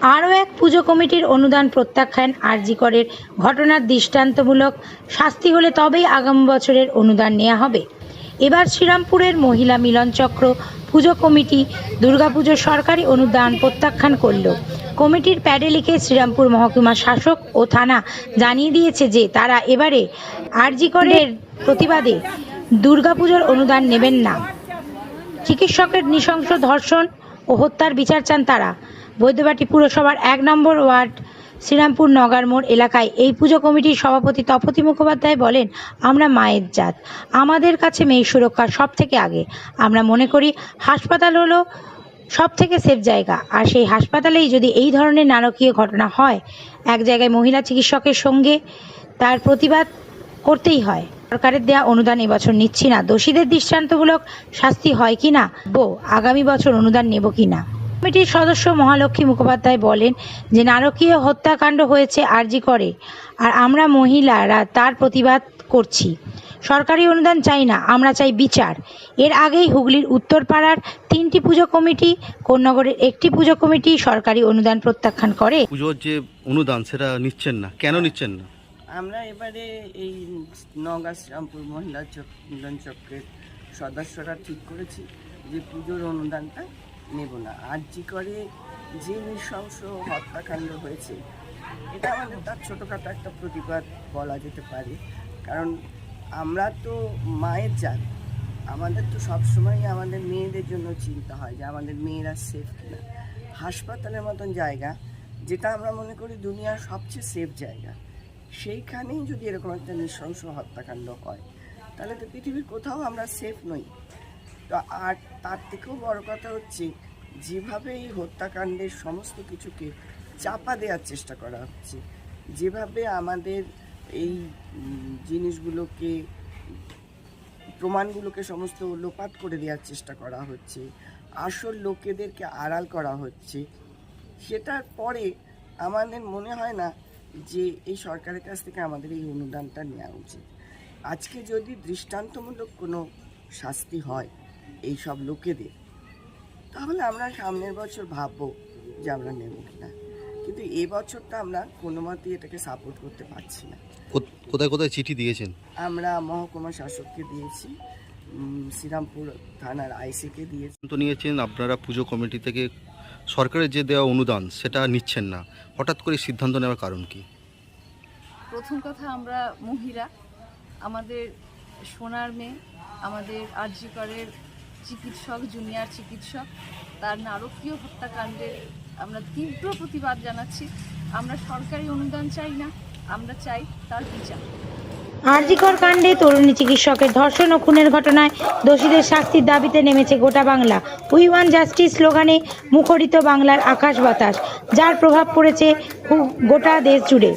আরও এক পুজো কমিটির অনুদান প্রত্যাখ্যান আরজিকরের ঘটনার দৃষ্টান্তমূলক শাস্তি হলে তবেই আগামী বছরের অনুদান নেওয়া হবে। এবার শ্রীরামপুরের মহিলা মিলন চক্র পুজো কমিটি দুর্গাপুজোর সরকারি অনুদান প্রত্যাখ্যান করল। কমিটির প্যাডে লিখে শ্রীরামপুর মহকুমা শাসক ও থানা জানিয়ে দিয়েছে যে তারা এবারে আরজিকরের প্রতিবাদে দুর্গাপুজোর অনুদান নেবেন না। চিকিৎসকের নৃশংস ধর্ষণ ও হত্যার বিচার চান তারা। বৈদ্যবাটি পুরসভার এক নম্বর ওয়ার্ড, শ্রীরামপুর নগার মোড় এলাকায় এই পুজো কমিটির সভাপতি তপতি মুখোপাধ্যায় বলেন, আমরা মায়ের জাত। আমাদের কাছে মেয়ে সুরক্ষা সব থেকে আগে। আমরা মনে করি, হাসপাতাল হলো সব থেকে সেফ জায়গা। আর সেই হাসপাতালেই যদি এই ধরনের নারকীয় ঘটনা হয়, এক জায়গায় মহিলা চিকিৎসকের সঙ্গে তার প্রতিবাদ করতেই হয়। সরকারের দেয়া অনুদান এবছর নিচ্ছি না। দোষীদের দৃষ্টান্তমূলক শাস্তি হয় কি না, বো, আগামী বছর অনুদান নেব কি না? কমিটির সদস্য মহালক্ষ্মী মুখোপাধ্যায় বলেন যে নারকীয় হত্যাকাণ্ড হয়েছে আরজি করে আর আমরা মহিলারা তার প্রতিবাদ করছি। সরকারি অনুদান চাই না আমরা চাই বিচার। এর আগেই হুগলির উত্তরপাড়ার তিনটি পুজো কমিটি কোন্নগরের একটি পুজো কমিটি সরকারি অনুদান প্রত্যাখ্যান করে। পুজোর যে অনুদান সেটা নিচ্ছেন না। কেন নিচ্ছেন না? আমরা এবারে এই নগা শ্রীরামপুর মহিলা চক মিলন চক্রের সদস্যরা ঠিক করেছি যে পুজোর অনুদানটা নেব না। আর জি করে যে নৃশংস হত্যাকাণ্ড হয়েছে, এটা আমাদের তার ছোটোখাটো একটা প্রতিবাদ বলা যেতে পারে। কারণ আমরা তো মায়ের জাত, আমাদের তো সবসময় আমাদের মেয়েদের জন্য চিন্তা হয় যে আমাদের মেয়েরা সেফ কিনা। হাসপাতালের মতন জায়গা, যেটা আমরা মনে করি দুনিয়ার সবচেয়ে সেফ জায়গা, সেইখানেই যদি এরকম একটা নৃশংস হত্যাকাণ্ড হয়, তাহলে তো পৃথিবীর কোথাও আমরা সেফ নই। তো আর তার থেকেও বড় কথা হচ্ছে যেভাবে এই হত্যাকাণ্ডের সমস্ত কিছুকে চাপা দেওয়ার চেষ্টা করা হচ্ছে, যেভাবে আমাদের এই জিনিসগুলোকে, প্রমাণগুলোকে সমস্ত লোপাট করে দেওয়ার চেষ্টা করা হচ্ছে, আসল লোকেদেরকে আড়াল করা হচ্ছে, সেটার পরে আমাদের মনে হয় না যে এই সরকারের কাছ থেকে আমাদের এই অনুদানটা নেওয়া উচিত। আজকে যদি দৃষ্টান্তমূলক কোনো শাস্তি হয় এই সব লোকেদের। তাহলে আমরা সামনের বছর ভাববো যে আমরা নেব কিনা। কিন্তু এই বছরটা আমরা কোনো মতেই এটাকে সাপোর্ট করতে পারছি না। কোথ- কোথায় কোথায় চিঠি দিয়েছেন? আমরা মহকুমা শাসককে দিয়েছি শ্রীরামপুর থানার আইসিকে দিয়েছি। তো নিয়েছেন আপনারা পুজো কমিটি থেকে সরকারের যে দেওয়া অনুদান সেটা নিচ্ছেন না। হঠাৎ করে সিদ্ধান্ত নেওয়ার কারণ কি? প্রথম কথা আমরা মহিলা। আমাদের সোনার মেয়ে আমাদের আরজিকরের চিকিৎসক জুনিয়র চিকিৎসক, তার নারকীয় হত্যাকাণ্ডের আমরা তীব্র প্রতিবাদ জানাচ্ছি। আমরা সরকারি অনুদান চাই না, আমরা চাই তার বিচার। আরজিকর কাণ্ডে তরুণী চিকিৎসকের ধর্ষণ ও খুনের ঘটনায় দোষীদের শাস্তির দাবিতে নেমেছে গোটা বাংলা। উই ওয়ান জাস্টিস স্লোগানে মুখরিত বাংলার আকাশ বাতাস, যার প্রভাব পড়েছে গোটা দেশ জুড়ে।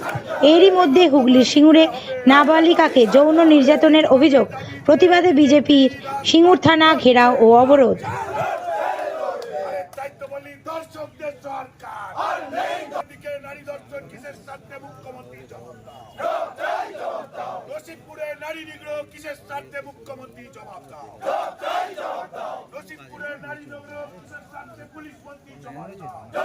এরই মধ্যে হুগলির সিঙ্গুরে নাবালিকাকে যৌন নির্যাতনের অভিযোগ, প্রতিবাদে বিজেপির সিঙ্গুর থানা ঘেরাও ও অবরোধ। দর্শকদের সরকার স্বার্থে মুখ্যমন্ত্রী জবাব দাও রশিদপুরে নারী নিগ্রহ কিসের স্বার্থে মুখ্যমন্ত্রী জবাব দাও? রশিদপুরের নারী নিগ্রহ কিসের স্বার্থে পুলিশ মন্ত্রী জবাব দাও?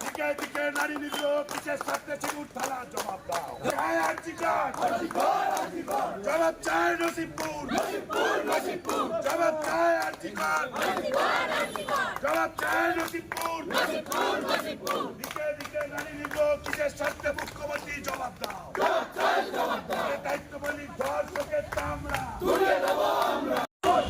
দিকে দিকে নারী নিগ্রহ কিসের সাথে সিঙ্গুর থানা জবাব দাও জবাব চায় নসিবপুর জবাব চায় আর্জিকার জবাব চায় নসিবপুর দিকে দিকে নারী নিগ্রহ কিসের সাথে মুখ্যমন্ত্রী জবাব দাও দায়িত্ব বলি ঘর চোখের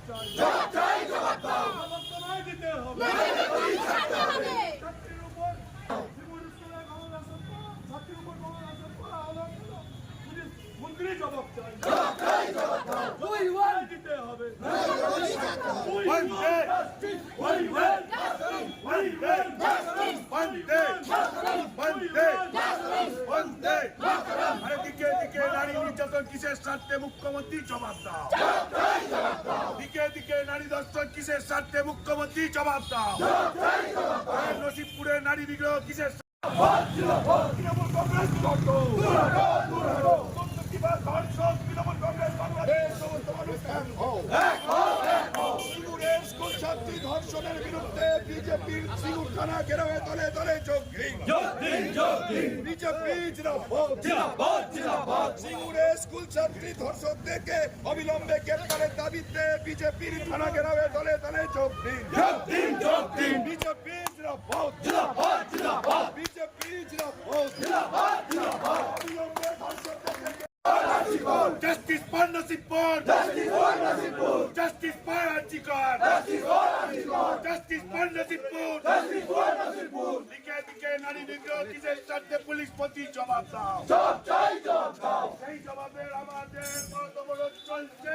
প্রশাসন জবাব চাই জবাব তোমায় দিতে হবে ছাত্রীর উপর শিমুর স্কুলে গণধর্ষণ করা- ছাত্রীর উপর গণধর্ষণ করা হলো কেন পুলিশ মন্ত্রী জবাব চাই জবাব তোমায় দিতে হবে বন্দে বন্দে বন্দে বন্দে বন্দে বন্দে আরে দিকে দিকে নারী নির্যাতন কিসের স্বার্থে মুখ্যমন্ত্রী জবাব দাও দিকে দিকে নারী দর্শন কিসের স্বার্থে মুখ্যমন্ত্রী জবাব দাও আরে নসিবপুরে নারী বিগ্রহ কিসের তৃণমূল কংগ্রেস করতো দুর্নীতিবাজ ধর্ষক তৃণমূল কংগ্রেস বাংলাদেশ সমস্ত মানুষ এক হও। সিঙ্গুরের স্কুল ছাত্রী ধর্ষণের বিরুদ্ধে বিজেপির সিঙ্গুর থানা ঘেরাওয়ে দলে দলে যোগ বিজেপি স্কুল ছাত্রী ধর্ষকদেরকে অবিলম্বে গ্রেপ্তারের দাবিতে বিজেপির থানা ঘেরাওয়ে দলে দলে যোগ BJP Justice for Nasipur! Justice for Nasipur! Justice for Anchikar! Justice for Anchikar! Justice for Nasipur! Justice for Nasipur! দিকে দিকে নারী নিগ্রহ কিসের সাথে পুলিশ প্রতি জবাব দাও জবাব চাই জবাব দাও সেই জবাবের আমাদের কর্তব্য চলছে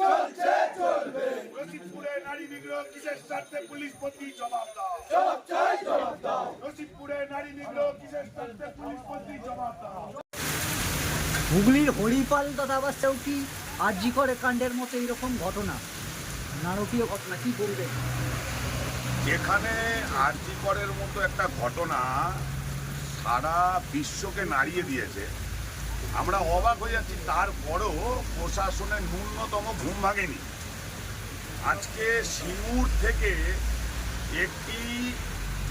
চলছে চলবে রশিদপুরে নারী নিগ্রহ কিসের সাথে পুলিশ প্রতি জবাব দাও জবাব চাই জবাব দাও রশিদপুরে নারী নিগ্রহ কিসের সাথে পুলিশ প্রতি জবাব দাও হুগলির হরিপাল দাদাবাস চৌকি আরজি করে কাণ্ডের মতো এরকম ঘটনা। নারকীয় ঘটনা কি বলবেন? যেখানে আরজি করের মতো একটা ঘটনা সারা বিশ্বকে নাড়িয়ে দিয়েছে। আমরা অবাক হয়ে যাচ্ছি তারপরেও প্রশাসনের ন্যূনতম ঘুম ভাঙেনি। আজকে সিঙ্গুর থেকে একটি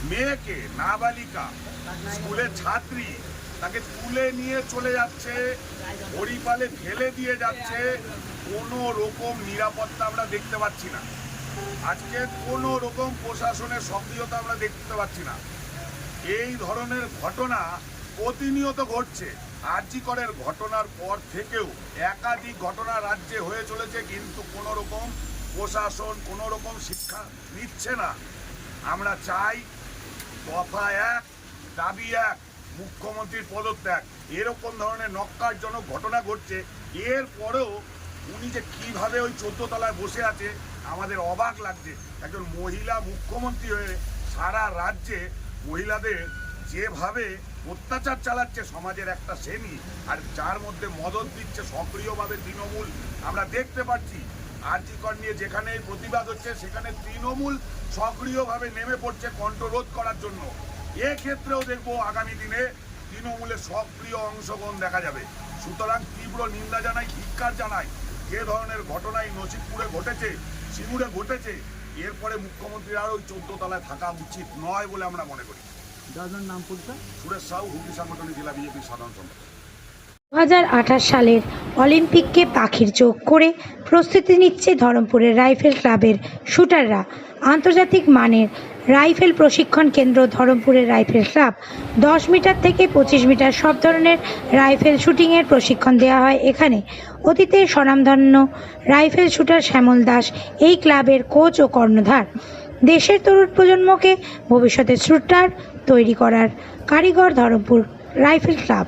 মেয়েকে নাবালিকা স্কুলের ছাত্রী তাকে তুলে নিয়ে চলে যাচ্ছে, হরিপালে ফেলে দিয়ে যাচ্ছে। কোনো রকম নিরাপত্তা আমরা দেখতে পাচ্ছি না। আজকে কোনো রকম প্রশাসনের সক্রিয়তা আমরা দেখতে পাচ্ছি না। এই ধরনের ঘটনা প্রতিনিয়ত ঘটছে। আর্যিকরের ঘটনার পর থেকেও একাধিক ঘটনা রাজ্যে হয়ে চলেছে, কিন্তু কোনো রকম প্রশাসন, কোনো রকম শিক্ষা নিচ্ছে না। আমরা চাই কথা এক, দাবি এক মুখ্যমন্ত্রীর পদত্যাগ। এরকম ধরনের নক্কারজনক ঘটনা ঘটছে। এরপরেও উনি যে কীভাবে ওই চোদ্দ তলায় বসে আছে, আমাদের অবাক লাগছে। একজন মহিলা মুখ্যমন্ত্রী হয়ে সারা রাজ্যে মহিলাদের যেভাবে অত্যাচার চালাচ্ছে, সমাজের একটা শ্রেণি, আর যার মধ্যে মদত দিচ্ছে সক্রিয়ভাবে তৃণমূল, আমরা দেখতে পাচ্ছি। আর্জিকর নিয়ে যেখানে প্রতিবাদ হচ্ছে, সেখানে তৃণমূল সক্রিয়ভাবে নেমে পড়ছে কণ্ঠরোধ করার জন্য। এক্ষেত্রেও দেখব আগামী দিনে তৃণমূলের সক্রিয় অংশগ্রহণ দেখা যাবে। সুতরাং তীব্র নিন্দা জানাই ধিক্কার জানাই যে ধরনের ঘটনাই নসিবপুরে ঘটেছে সিঙ্গুরে ঘটেছে এরপরে মুখ্যমন্ত্রীর আর ওই চোদ্দ তলায় থাকা উচিত নয় বলে আমরা মনে করি। দাদার নাম পরিচয় সুরেশ সাউ হুগলি সাংগঠনিক জেলা বিজেপির সাধারণ সম্পাদক। দু সালের অলিম্পিককে পাখির চোখ করে প্রস্তুতি নিচ্ছে ধরমপুরের রাইফেল ক্লাবের শুটাররা। আন্তর্জাতিক মানের রাইফেল প্রশিক্ষণ কেন্দ্র ধরমপুরের রাইফেল ক্লাব। দশ মিটার থেকে পঁচিশ মিটার সব ধরনের রাইফেল শুটিংয়ের প্রশিক্ষণ দেওয়া হয় এখানে। অতীতে স্বনামধন্য রাইফেল শুটার শ্যামল দাস এই ক্লাবের কোচ ও কর্ণধার। দেশের তরুণ প্রজন্মকে ভবিষ্যতের শুটার তৈরি করার কারিগর ধরমপুর রাইফেল ক্লাব।